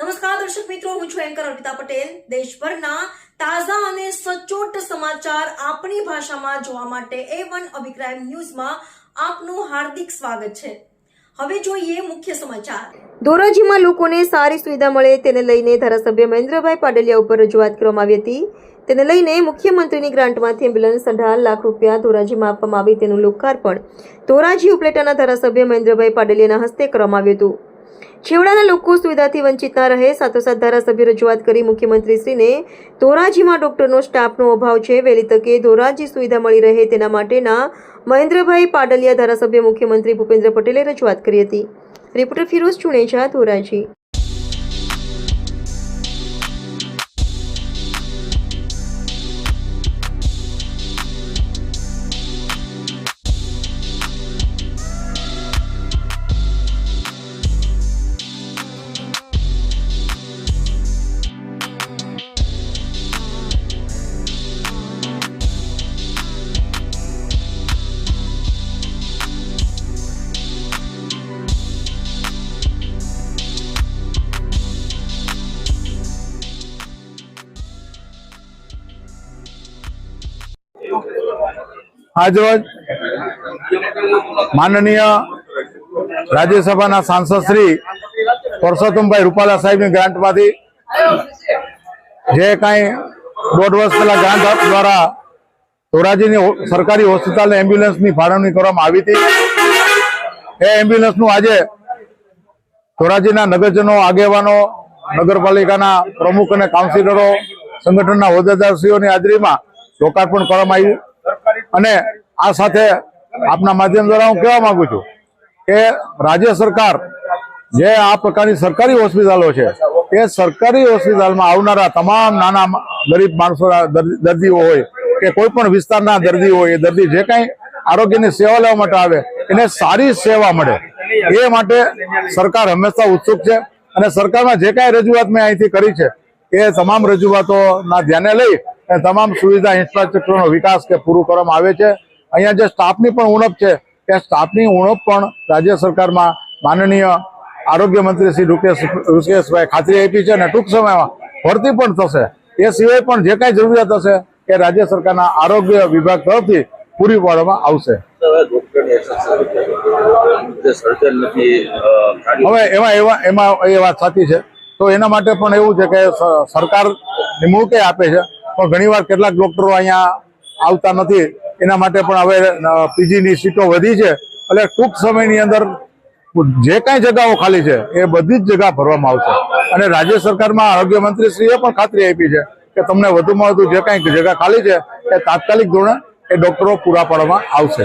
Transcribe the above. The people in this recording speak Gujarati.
નમસ્કાર, દર્શક મિત્રો, હું છું એન્કર અર્પિતા પટેલ. દેશભરના તાજા અને સચોટ સમાચાર આપણી ભાષામાં જોવા માટે એ વન અભિપ્રાય ન્યૂઝમાં આપનું હાર્દિક સ્વાગત છે. હવે જોઈએ મુખ્ય સમાચાર. ધોરાજીમાં લોકોને સારી સુવિધા મળે તેને લઈને ધારાસભ્ય મહેન્દ્રભાઈ પાડલિયા ઉપર રજૂઆત કરવામાં આવી હતી. તેને લઈને મુખ્યમંત્રીની ગ્રાન્ટમાંથી એમ્બ્યુલન્સ અઢાર લાખ રૂપિયા ધોરાજીમાં આપવામાં આવી તેનું લોકાર્પણ ધોરાજી ઉપલેટાના ધારાસભ્ય મહેન્દ્રભાઈ પાડલિયાના હસ્તે કરવામાં આવ્યું હતું. છેવડાના લોકો સુવિધાથી વંચિત ના રહે. સાથોસાથ ધારાસભ્ય રજૂઆત કરી મુખ્યમંત્રીશ્રીને ધોરાજીમાં ડોક્ટરનો સ્ટાફનો અભાવ છે. વહેલી તકે ધોરાજી સુવિધા મળી રહે તેના માટેના મહેન્દ્રભાઈ પાડલિયા ધારાસભ્ય મુખ્યમંત્રી ભૂપેન્દ્ર પટેલે રજૂઆત કરી હતી. રિપોર્ટર ફિરોઝ ચુણેજા, ધોરાજી. આજરોજ માનનીય રાજ્યસભાના સાંસદ શ્રી પરસોત્તમભાઈ રૂપાલા સાહેબની ગ્રાન્ટમાંથી. જે કાંઈ દોઢ વર્ષ પહેલા ગ્રાન્ટ દ્વારા ધોરાજીની સરકારી હોસ્પિટલને એમ્બ્યુલન્સની ફાળવણી કરવામાં આવી હતી. એ એમ્બ્યુલન્સનું આજે ધોરાજીના નગરજનો, આગેવાનો, નગરપાલિકાના પ્રમુખ અને કાઉન્સિલરો, સંગઠનના હોદ્દેદારશ્રીઓની હાજરીમાં લોકાર્પણ કરવામાં આવ્યું. અને આ સાથે આપના માધ્યમ દ્વારા હું કહેવા માંગુ છું કે રાજ્ય સરકાર જે આ પ્રકારની સરકારી હોસ્પિટલો છે, એ સરકારી હોસ્પિટલમાં આવનારા તમામ નાના ગરીબ માણસો દર્દીઓ હોય કે કોઈ પણ વિસ્તારના દર્દી હોય, એ દર્દી જે કાંઈ આરોગ્યની સેવા લેવા માટે આવે, એને સારી સેવા મળે. એ માટે સરકાર હંમેશા ઉત્સુક છે અને સરકારમાં જે કાંઈ રજૂઆત મેં અહીંથી કરી છે, એ તમામ રજૂઆતોના ધ્યાને લઈ તમામ સુવિધા ઇન્ફ્રાસ્ટ્રક્ચરનો વિકાસ કે પૂરું કરવામાં આવે છે. અહીંયા જે સ્ટાફની પણ ઉણપ છે એ સ્ટાફની ઉણપ પણ રાજ્ય સરકારમાં માનનીય આરોગ્ય મંત્રી શ્રી રૂકેશ ઋષિકેશભાઈ ખાતરી આપી છે અને ટૂંક સમયમાં ભરતી પણ થશે. એ સિવાય પણ જે કાંઈ જરૂરિયાત હશે એ રાજ્ય સરકારના આરોગ્ય વિભાગ તરફથી પૂરી પાડવામાં આવશે. હવે એમાં એવા એમાં એ વાત સાચી છે. તો એના માટે પણ એવું છે કે સરકાર નિમણૂકે આપે છે. પણ ઘણીવાર કેટલાક ડોક્ટરો અહીંયા આવતા નથી. એના માટે પણ હવે પીજીની સીટો વધી છે. એટલે ટૂંક સમયની અંદર જે કાંઈ જગાઓ ખાલી છે, એ બધી જ જગા ભરવામાં આવશે. અને રાજ્ય સરકારમાં આરોગ્ય મંત્રીશ્રીએ પણ ખાતરી આપી છે કે તમને વધુમાં વધુ જે કાંઈ જગા ખાલી છે, એ તાત્કાલિક ધોરણે એ ડોક્ટરો પૂરા પાડવામાં આવશે.